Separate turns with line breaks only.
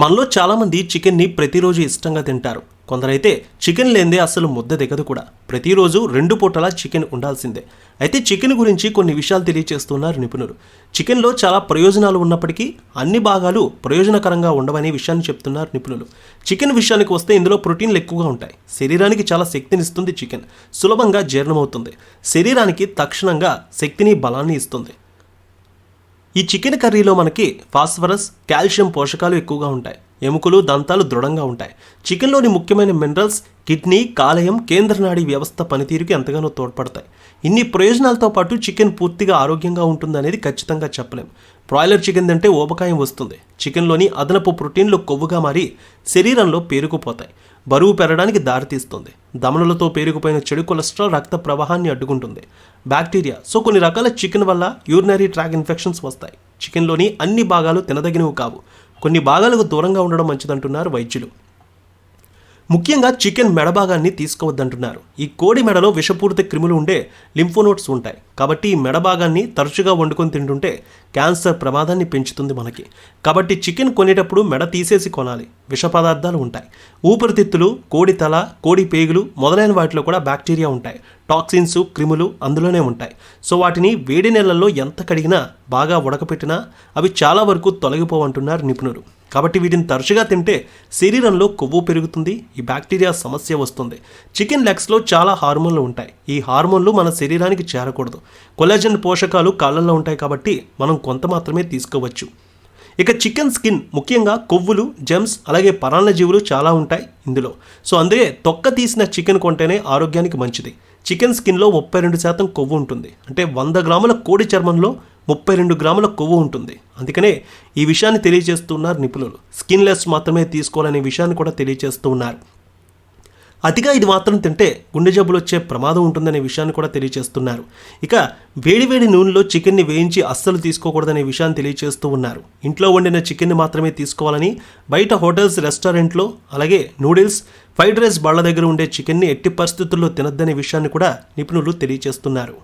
మనలో చాలామంది చికెన్ని ప్రతిరోజు ఇష్టంగా తింటారు. కొందరైతే చికెన్ లేనిదే అసలు ముద్ద దిగదు కూడా. ప్రతిరోజు రెండు పూటలా చికెన్ ఉండాల్సిందే. అయితే చికెన్ గురించి కొన్ని విషయాలు తెలియజేస్తున్నారు నిపుణులు. చికెన్లో చాలా ప్రయోజనాలు ఉన్నప్పటికీ అన్ని భాగాలు ప్రయోజనకరంగా ఉండవనే విషయాన్ని చెప్తున్నారు నిపుణులు. చికెన్ విషయానికి వస్తే ఇందులో ప్రోటీన్లు ఎక్కువగా ఉంటాయి. శరీరానికి చాలా శక్తినిస్తుంది చికెన్. సులభంగా జీర్ణమవుతుంది. శరీరానికి తక్షణంగా శక్తిని బలాన్ని ఇస్తుంది. ఈ చికెన్ కర్రీలో మనకి ఫాస్ఫరస్ కాల్షియం పోషకాలు ఎక్కువగా ఉంటాయి. ఎముకలు దంతాలు దృఢంగా ఉంటాయి. చికెన్లోని ముఖ్యమైన మినరల్స్ కిడ్నీ కాలేయం కేంద్రనాడి వ్యవస్థ పనితీరుకి ఎంతగానో తోడ్పడతాయి. ఇన్ని ప్రయోజనాలతో పాటు చికెన్ పూర్తిగా ఆరోగ్యంగా ఉంటుందనేది ఖచ్చితంగా చెప్పలేం. బ్రాయిలర్ చికెన్ తింటే ఊబకాయం వస్తుంది. చికెన్లోని అదనపు ప్రోటీన్లు కొవ్వుగా మారి శరీరంలో పేరుకుపోతాయి. బరువు పెరగడానికి దారితీస్తుంది. దమనులతో పేరుకుపోయిన చెడు కొలెస్ట్రాల్ రక్త ప్రవాహాన్ని అడ్డుకుంటుంది. బ్యాక్టీరియా. సో కొన్ని రకాల చికెన్ వల్ల యూరినరీ ట్రాక్ ఇన్ఫెక్షన్స్ వస్తాయి. చికెన్లోని అన్ని భాగాలు తినదగినవి కావు. కొన్ని భాగాలకు దూరంగా ఉండడం మంచిదంటున్నారు వైద్యులు. ముఖ్యంగా చికెన్ మెడ భాగాన్ని తీసుకోవద్దంటున్నారు. ఈ కోడి మెడలో విషపూరిత క్రిములు ఉండే లింఫోనోట్స్ ఉంటాయి. కాబట్టి ఈ మెడ భాగాన్ని తరచుగా వండుకొని తింటుంటే క్యాన్సర్ ప్రమాదాన్ని పెంచుతుంది మనకి. కాబట్టి చికెన్ కొనేటప్పుడు మెడ తీసేసి కొనాలి. విష పదార్థాలు ఉంటాయి. ఊపిరితిత్తులు కోడి తల కోడి పేగులు మొదలైన వాటిలో కూడా బ్యాక్టీరియా ఉంటాయి. టాక్సిన్స్ క్రిములు అందులోనే ఉంటాయి. సో వాటిని వేడి నెలల్లో ఎంత కడిగినా బాగా ఉడకపెట్టినా అవి చాలా వరకు తొలగిపోవంటున్నారు నిపుణులు. కాబట్టి వీటిని తరచుగా తింటే శరీరంలో కొవ్వు పెరుగుతుంది ఈ బ్యాక్టీరియా సమస్య వస్తుంది. చికెన్ లెగ్స్లో చాలా హార్మోన్లు ఉంటాయి. ఈ హార్మోన్లు మన శరీరానికి చేరకూడదు. కొలాజన్ పోషకాలు కాళ్ళల్లో ఉంటాయి కాబట్టి మనం కొంత మాత్రమే తీసుకోవచ్చు. ఇక చికెన్ స్కిన్ ముఖ్యంగా కొవ్వులు జెమ్స్ అలాగే పరాన్న జీవులు చాలా ఉంటాయి ఇందులో. సో అందుకే తొక్క తీసిన చికెన్ కొంటేనే ఆరోగ్యానికి మంచిది. చికెన్ స్కిన్లో ముప్పై రెండు శాతం కొవ్వు ఉంటుంది. అంటే వంద గ్రాముల కోడి చర్మంలో ముప్పై రెండు గ్రాముల కొవ్వు ఉంటుంది. అందుకనే ఈ విషయాన్ని తెలియజేస్తున్నారు నిపుణులు. స్కిన్లెస్ మాత్రమే తీసుకోవాలనే విషయాన్ని కూడా తెలియజేస్తూ ఉన్నారు అతిగా ఇది మాత్రం తింటే గుండె జబ్బులు వచ్చే ప్రమాదం ఉంటుందనే విషయాన్ని కూడా తెలియజేస్తున్నారు. ఇక వేడివేడి నూనెలో చికెన్ని వేయించి అస్సలు తీసుకోకూడదనే విషయాన్ని తెలియజేస్తూ ఉన్నారు. ఇంట్లో వండిన చికెన్ని మాత్రమే తీసుకోవాలని బయట హోటల్స్ రెస్టారెంట్లో అలాగే నూడిల్స్ ఫ్రైడ్ రైస్ బళ్ళ దగ్గర ఉండే చికెన్ని ఎట్టి పరిస్థితుల్లో తినద్దనే విషయాన్ని కూడా నిపుణులు తెలియజేస్తున్నారు.